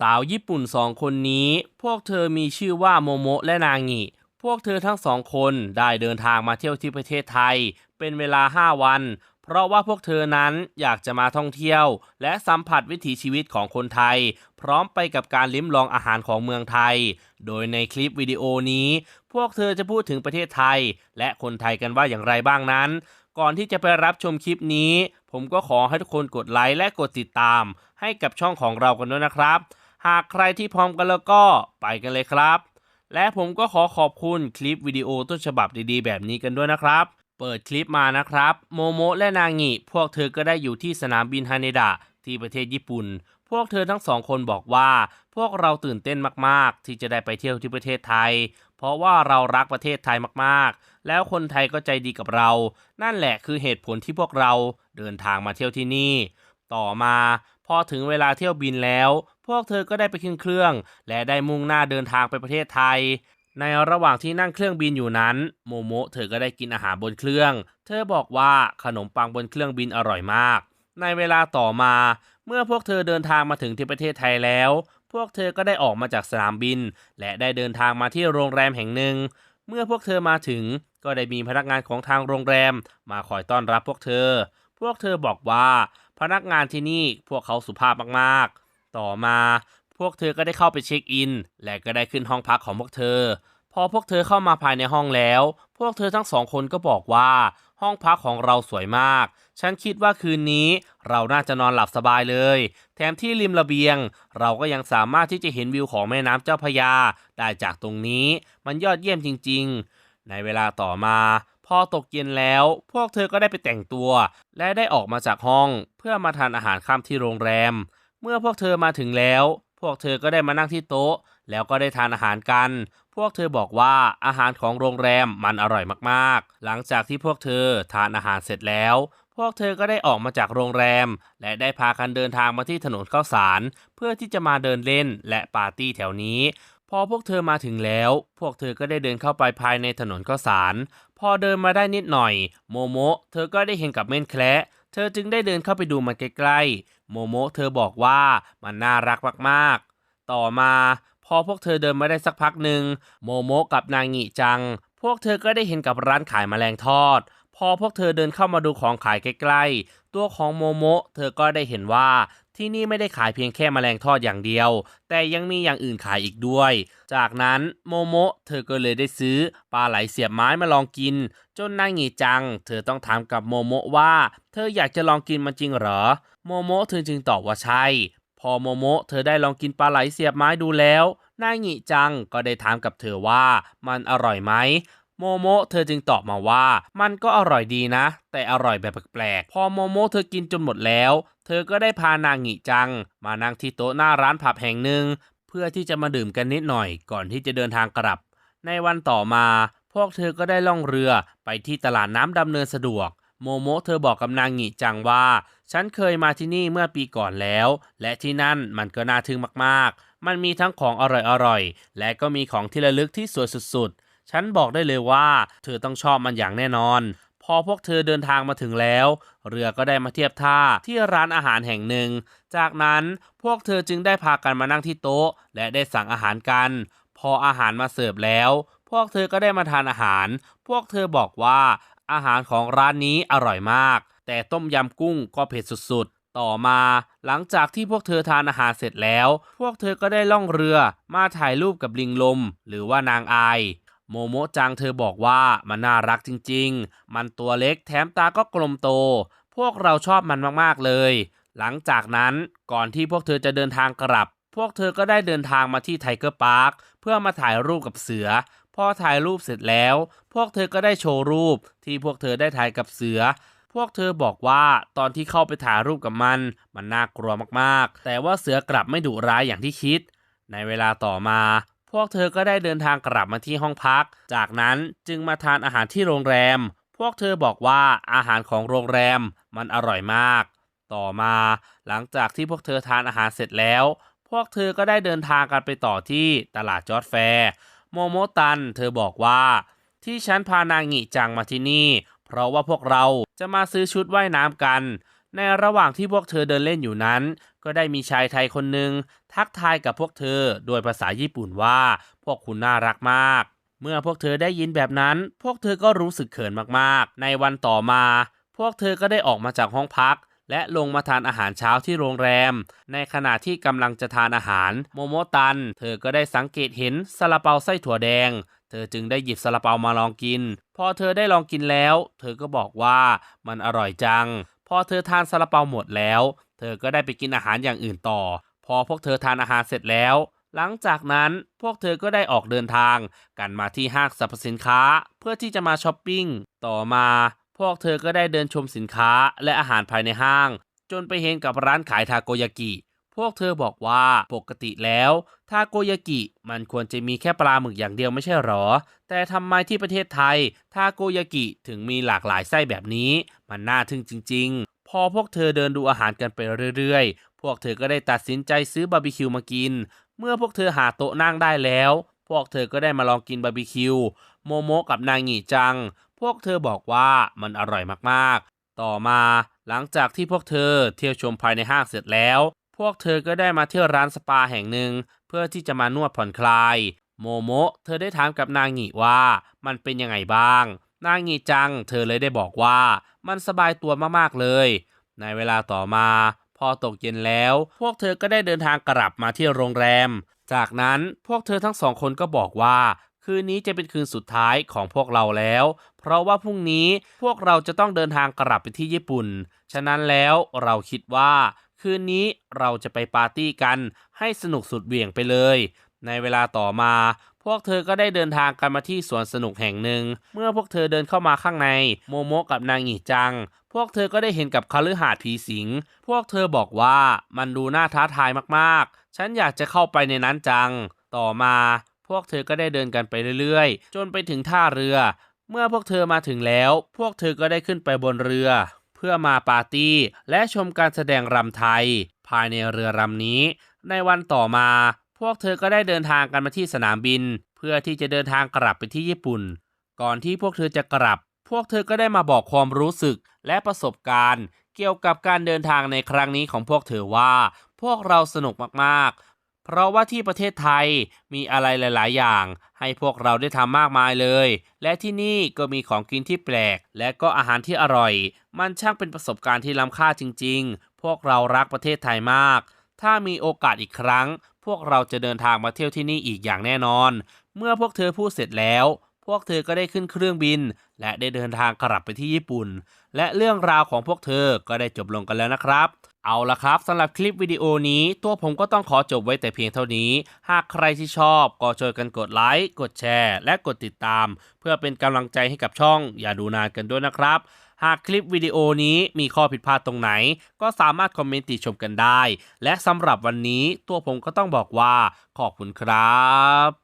สาวญี่ปุ่นสองคนนี้ พวกเธอมีชื่อว่าโมโมะและนางิ พวกเธอทั้งสองคนได้เดินทางมาเที่ยวที่ประเทศไทย เป็นเวลา 5 วัน เพราะว่าพวกเธอนั้นอยากจะมาท่องเที่ยว และสัมผัสวิถีชีวิตของคนไทย พร้อมไปกับการลิ้มลองอาหารของเมืองไทย โดยในคลิปวิดีโอนี้ พวกเธอจะพูดถึงประเทศไทย และคนไทยกันว่าอย่างไรบ้างนั้น ก่อนที่จะไปรับชมคลิปนี้ ผมก็ขอให้ทุกคนกดไลค์และกดติดตาม ให้กับช่องของเรากันด้วยนะครับ หากใครที่พร้อมกันแล้วก็ไปกันเลยครับ และผมก็ขอขอบคุณคลิปวิดีโอต้นฉบับดีๆ แบบนี้กันด้วยนะครับ เปิดคลิปมานะครับ โมโมและนางิพวกเธอก็ได้อยู่ที่สนามบินฮาเนดะที่ประเทศญี่ปุ่น พวกเธอทั้งสองคนบอกว่า พวกเราตื่นเต้นมากๆ ที่จะได้ไปเที่ยวที่ประเทศไทย เพราะว่าเรารักประเทศไทยมากๆ แล้วคนไทยก็ใจดีกับเรา นั่นแหละคือเหตุผลที่พวกเราเดินทางมาเที่ยวที่นี่ ต่อมาพอถึงเวลาเที่ยวบินแล้ว พวกเธอก็ได้ไปขึ้นเครื่อง และได้มุ่งหน้าเดินทางไปประเทศไทย ในระหว่างที่นั่งเครื่องบินอยู่นั้น โมโมเธอก็ได้กินอาหารบนเครื่อง เธอบอกว่าขนมปังบนเครื่องบินอร่อยมาก ในเวลาต่อมา เมื่อพวกเธอเดินทางมาถึงที่ประเทศไทยแล้ว พวกเธอก็ได้ออกมาจากสนามบิน และได้เดินทางมาที่โรงแรมแห่งหนึ่ง เมื่อพวกเธอมาถึงก็ได้มีพนักงานของทางโรงแรม มาคอยต้อนรับพวกเธอ พวกเธอบอกว่า พนักงานที่นี่พวกเขาสุภาพมากๆ ต่อมาพวกเธอก็ได้เข้าไปเช็คอิน และก็ได้ขึ้นห้องพักของพวกเธอ พอพวกเธอเข้ามาภายในห้องแล้ว พวกเธอทั้งสองคนก็บอกว่าห้องพักของเราสวยมาก ฉันคิดว่าคืนนี้เราน่าจะนอนหลับสบายเลย แถมที่ริมระเบียง เราก็ยังสามารถที่จะเห็นวิวของแม่น้ำเจ้าพยา ได้จากตรงนี้ มันยอดเยี่ยมจริง ๆ ในเวลาต่อมา พอตกเย็นแล้ว พวกเธอก็ได้ไปแต่งตัว และได้ออกมาจากห้องเพื่อมาทานอาหารค่ำที่โรงแรม เมื่อพวกเธอมาถึงแล้ว พวกเธอก็ได้มานั่งที่โต๊ะ แล้วก็ได้ทานอาหารกัน พวกเธอบอกว่าอาหารของโรงแรมมันอร่อยมากๆ หลังจากที่พวกเธอทานอาหารเสร็จแล้ว พวกเธอก็ได้ออกมาจากโรงแรม และได้พากันเดินทางมาที่ถนนข้าวสาร เพื่อที่จะมาเดินเล่นและปาร์ตี้แถวนี้ พอพวกเธอมาถึงแล้ว พวกเธอก็ได้เดินเข้าไปภายในถนนข้าวสาร พอเดินมาได้นิดหน่อย โมโมะเธอก็ได้เห็นกับเม่นแคระเธอจึงได้เดินเข้าไปดูมันใกล้ๆ โมโมะเธอบอกว่ามันน่ารักมากๆ ต่อมา พอพวกเธอเดินมาได้สักพักหนึ่งโมโมะกับนางงิจัง พวกเธอก็ได้เห็นกับร้านขายแมลงทอด พอพวกเธอเดินเข้ามาดูของขายใกล้ๆ ตัวของโมโมะเธอก็ได้เห็นว่าที่นี่ไม่ได้ขายเพียงแค่แมลงทอดอย่างเดียว แต่ยังมีอย่างอื่นขายอีกด้วย จากนั้นโมโมะเธอก็เลยได้ซื้อปลาไหลเสียบไม้มาลองกิน จนนางหงีจัง เธอต้องถามกับโมโมะว่า เธออยากจะลองกินมันจริงเหรอ โมโมะเธอจึงตอบว่าใช่ พอโมโมะเธอได้ลองกินปลาไหลเสียบไม้ดูแล้วนางหงีจังก็ได้ถามกับเธอว่ามันอร่อยไหม โมโมเธอจึงตอบมาว่า มันก็อร่อยดีนะ แต่อร่อยแบบแปลกๆ พอโมโมเธอกินจนหมดแล้ว เธอก็ได้พานางหงิจัง มานั่งที่โต๊ะหน้าร้านผับแห่งหนึ่ง เพื่อที่จะมาดื่มกันนิดหน่อยก่อนที่จะเดินทางกลับ ในวันต่อมา พวกเธอก็ได้ล่องเรือไปที่ตลาดน้ำดำเนินสะดวกโมโมเธอบอกกับนางหงิจังว่า ฉันเคยมาที่นี่เมื่อปีก่อนแล้ว และที่นั่นมันก็น่าทึ่งมากๆ มันมีทั้งของอร่อยๆ และก็มีของที่ระลึกที่สวยสุดๆ ฉันบอกได้เลยว่า เธอต้องชอบมันอย่างแน่นอน พอพวกเธอเดินทางมาถึงแล้ว เรือก็ได้มาเทียบท่าที่ร้านอาหารแห่งหนึ่ง จากนั้นพวกเธอจึงได้พากันมานั่งที่โต๊ะ และได้สั่งอาหารกัน พออาหารมาเสิร์ฟแล้ว พวกเธอก็ได้มาทานอาหาร พวกเธอบอกว่าอาหารของร้านนี้อร่อยมาก แต่ต้มยำกุ้งก็เผ็ดสุดๆ ต่อมาหลังจากที่พวกเธอทานอาหารเสร็จแล้ว พวกเธอก็ได้ล่องเรือมาถ่ายรูปกับลิงลม หรือว่านางอาย โมโมจังเธอบอกว่ามันน่ารักจริงๆ มันตัวเล็กแถมตาก็กลมโต พวกเราชอบมันมากๆเลย หลังจากนั้นก่อนที่พวกเธอจะเดินทางกลับ พวกเธอก็ได้เดินทางมาที่ไทเกอร์พาร์คเพื่อมาถ่ายรูปกับเสือ พอถ่ายรูปเสร็จแล้ว พวกเธอก็ได้โชว์รูปที่พวกเธอได้ถ่ายกับเสือ พวกเธอบอกว่าตอนที่เข้าไปถ่ายรูปกับมัน มันน่ากลัวมากๆ แต่ว่าเสือกลับไม่ดุร้ายอย่างที่คิด ในเวลาต่อมา พวกเธอก็ได้เดินทางกลับมาที่ห้องพัก จากนั้นจึงมาทานอาหารที่โรงแรม พวกเธอบอกว่าอาหารของโรงแรมมันอร่อยมาก ต่อมาหลังจากที่พวกเธอทานอาหารเสร็จแล้ว พวกเธอก็ได้เดินทางกันไปต่อที่ตลาดจอร์ดแฟร์โมโมตัน เธอบอกว่า ที่ฉันพานางหงิจังมาที่นี่ เพราะว่าพวกเราจะมาซื้อชุดว่ายน้ำกัน ในระหว่างที่พวกเธอเดินเล่นอยู่นั้น ก็ได้มีชายไทยคนหนึ่งทักทายกับพวกเธอโดยภาษาญี่ปุ่นว่าพวกคุณน่ารักมาก เมื่อพวกเธอได้ยินแบบนั้น พวกเธอก็รู้สึกเขินมากๆ ในวันต่อมา พวกเธอก็ได้ออกมาจากห้องพัก และลงมาทานอาหารเช้าที่โรงแรม ในขณะที่กำลังจะทานอาหารโมโมตัน เธอก็ได้สังเกตเห็นซาลาเปาไส้ถั่วแดงเธอจึงได้หยิบซาลาเปามาลองกิน พอเธอได้ลองกินแล้ว เธอก็บอกว่ามันอร่อยจัง พอเธอทานซาลาเปาหมดแล้ว เธอก็ได้ไปกินอาหารอย่างอื่นต่อ พอพวกเธอทานอาหารเสร็จแล้ว หลังจากนั้นพวกเธอก็ได้ออกเดินทาง กันมาที่ห้างสรรพสินค้าเพื่อที่จะมาช้อปปิ้ง ต่อมา พวกเธอก็ได้เดินชมสินค้าและอาหารภายในห้าง จนไปเห็นกับร้านขายทาโกยากิ วกเธอบอกว่าปกติแล้วทาโกยากิมันควรจะมีแค่ปลาหมึกอย่างเดียวไม่ใช่หรอ แต่ทำไมที่ประเทศไทยทาโกยากิถึงมีหลากหลายไส้แบบนี้ มันน่าทึ่งจริง ๆ พอพวกเธอเดินดูอาหารกันไปเรื่อยๆ พวกเธอก็ได้ตัดสินใจซื้อบาร์บีคิวมากิน เมื่อพวกเธอหาโต๊ะนั่งได้แล้ว พวกเธอก็ได้มาลองกินบาร์บีคิวโมโมกับนางหงีจัง พวกเธอบอกว่ามันอร่อยมากๆ ต่อมาหลังจากที่พวกเธอเที่ยวชมภายในห้างเสร็จแล้ว วกเธอก็ได้มาเที่ยวร้านสปาแห่งหนึ่ง เพื่อที่จะมานวดผ่อนคลาย โมโมะเธอได้ถามกับนางหงีว่ามันเป็นยังไงบ้าง นางหงีจัง เธอเลยได้บอกว่ามันสบายตัวมากๆเลย ในเวลาต่อมา พอตกเย็นแล้ว พวกเธอก็ได้เดินทางกลับมาที่โรงแรม จากนั้นพวกเธอทั้งสองคนก็บอกว่า คืนนี้จะเป็นคืนสุดท้ายของพวกเราแล้ว เพราะว่าพรุ่งนี้พวกเราจะต้องเดินทางกลับไปที่ญี่ปุ่น ฉะนั้นแล้วเราคิดว่า คืนนี้เราจะไปปาร์ตี้กันให้สนุกสุดเหวี่ยงไปเลย ในเวลาต่อมา พวกเธอก็ได้เดินทางกันมาที่สวนสนุกแห่งหนึ่ง เมื่อพวกเธอเดินเข้ามาข้างใน โมโมกับนางหงีจัง พวกเธอก็ได้เห็นกับคฤหาสน์ผีสิง พวกเธอบอกว่ามันดูน่าท้าทายมากๆ ฉันอยากจะเข้าไปในนั้นจัง ต่อมา พวกเธอก็ได้เดินกันไปเรื่อยๆ จนไปถึงท่าเรือ เมื่อพวกเธอมาถึงแล้ว พวกเธอก็ได้ขึ้นไปบนเรือ พื่อมาปาร์ตี้ และชมการแสดงรำไทย ภายในเรือลำนี้ ในวันต่อมา พวกเธอก็ได้เดินทางกันมาที่สนามบิน เพื่อที่จะเดินทางกลับไปที่ญี่ปุ่น ก่อนที่พวกเธอจะกลับ พวกเธอก็ได้มาบอกความรู้สึกและประสบการณ์ เกี่ยวกับการเดินทางในครั้งนี้ของพวกเธอว่า พวกเราสนุกมากๆ เพราะว่าที่ประเทศไทยมีอะไรหลาย ๆ อย่าง ให้พวกเราได้ทำมากมายเลย และที่นี่ก็มีของกินที่แปลก และก็อาหารที่อร่อย มันช่างเป็นประสบการณ์ที่ล้ำค่าจริง ๆ พวกเรารักประเทศไทยมาก ถ้ามีโอกาสอีกครั้ง พวกเราจะเดินทางมาเที่ยวที่นี่อีกอย่างแน่นอน เมื่อพวกเธอพูดเสร็จแล้ว วกเธอก็ได้ขึ้นเครื่องบิน และได้เดินทางกลับไปที่ญี่ปุ่น และเรื่องราวของพวกเธอก็ได้จบลงกันแล้วนะครับ เอาละครับสำหรับคลิปวิดีโอนี้ ตัวผมก็ต้องขอจบไว้แต่เพียงเท่านี้ หากใครที่ชอบก็ช่วยกันกดไลค์กดแชร์ และกดติดตาม เพื่อเป็นกำลังใจให้กับช่อง อย่าดูนานกันด้วยนะครับหากคลิปวิดีโอนี้มีข้อผิดพลาดตรงไหน ก็สามารถคอมเมนต์ติชมกันได้ และสำหรับวันนี้ตัวผมก็ต้องบอกว่าขอบคุณครับ